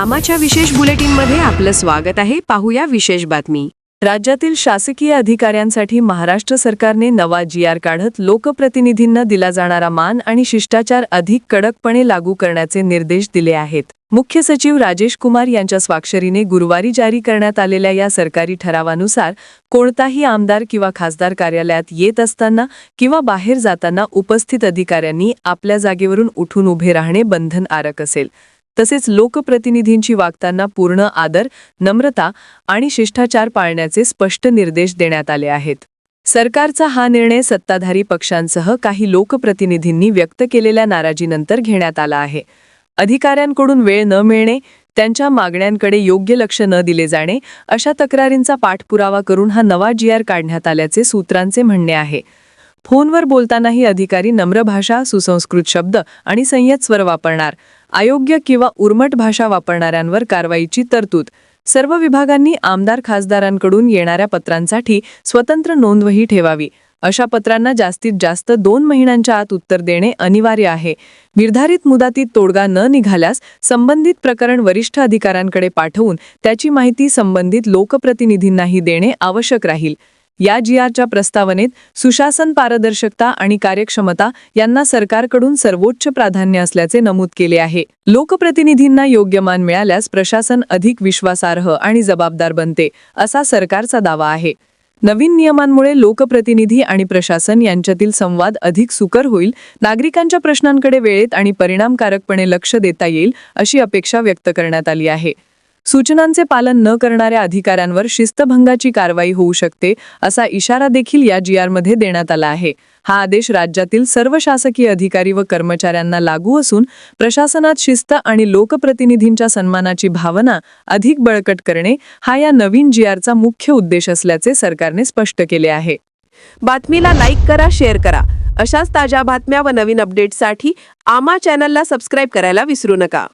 आमाच्या विशेष बुलेटिनमध्ये आपलं स्वागत आहे. पाहूया विशेष बातमी. राज्यातील शासकीय अधिकाऱ्यांसाठी महाराष्ट्र सरकारने नवा जी आर काढत लोकप्रतिनिधींना दिला जाणारा मान आणि शिष्टाचार अधिक कडकपणे लागू करण्याचे निर्देश दिले आहेत. मुख्य सचिव राजेश कुमार यांच्या स्वाक्षरीने गुरुवारी जारी करण्यात आलेल्या या सरकारी ठरावानुसार कोणताही आमदार किंवा खासदार कार्यालयात येत असताना किंवा बाहेर जाताना उपस्थित अधिकाऱ्यांनी आपल्या जागेवरून उठून उभे राहणे बंधनकारक असेल. तसेच लोकप्रतिनिधींची वागताना पूर्ण आदर नम्रता आणि शिष्टाचार पाळण्याचे स्पष्ट निर्देश देण्यात आले आहेत. सरकारचा हा निर्णय सत्ताधारी पक्षांसह काही लोकप्रतिनिधींनी व्यक्त केलेल्या नाराजीनंतर घेण्यात आला आहे. अधिकाऱ्यांकडून वेळ न मिळणे त्यांच्या मागण्यांकडे योग्य लक्ष न दिले जाणे अशा तक्रारींचा पाठपुरावा करून हा नवा जी आर काढण्यात आल्याचे सूत्रांचे म्हणणे आहे. फोनवर बोलतानाही अधिकारी नम्र भाषा सुसंस्कृत शब्द आणि संयत स्वर वापरणार अयोग्य किंवा उर्मट भाषा वापरणाऱ्यांवर कारवाईची तरतूद. सर्व विभागांनी आमदार खासदारांकडून येणाऱ्या पत्रांसाठी स्वतंत्र नोंदवही ठेवावी. अशा पत्रांना जास्तीत जास्त दोन महिन्यांच्या आत उत्तर देणे अनिवार्य आहे. निर्धारित मुदतीत तोडगा न निघाल्यास संबंधित प्रकरण वरिष्ठ अधिकाऱ्यांकडे पाठवून त्याची माहिती संबंधित लोकप्रतिनिधींनाही देणे आवश्यक राहील. या जी आरच्या प्रस्तावनेत सुशासन पारदर्शकता आणि कार्यक्षमता यांना सरकारकडून सर्वोच्च प्राधान्य असल्याचे नमूद केले आहे. लोकप्रतिनिधींना योग्य मान मिळाल्यास प्रशासन अधिक विश्वासार्ह आणि जबाबदार बनते असा सरकारचा दावा आहे. नवीन नियमांमुळे लोकप्रतिनिधी आणि प्रशासन यांच्यातील संवाद अधिक सुकर होईल नागरिकांच्या प्रश्नांकडे वेळेत आणि परिणामकारकपणे लक्ष देता येईल अशी अपेक्षा व्यक्त करण्यात आली आहे. सूचनांचे पालन न करणाऱ्या अधिकाऱ्यांवर शिस्तभंगाची कारवाई होऊ शकते असा इशारा देखील या जी आरमध्ये देण्यात आला आहे. हा आदेश राज्यातील सर्व शासकीय अधिकारी व कर्मचाऱ्यांना लागू असून प्रशासनात शिस्त आणि लोकप्रतिनिधींच्या सन्मानाची भावना अधिक बळकट करणे हा या नवीन जी आरचा मुख्य उद्देश असल्याचे सरकारने स्पष्ट केले आहे. बातमीला लाईक करा शेअर करा. अशाच ताज्या बातम्या व नवीन अपडेट्ससाठी आमा चॅनलला सबस्क्राईब करायला विसरू नका.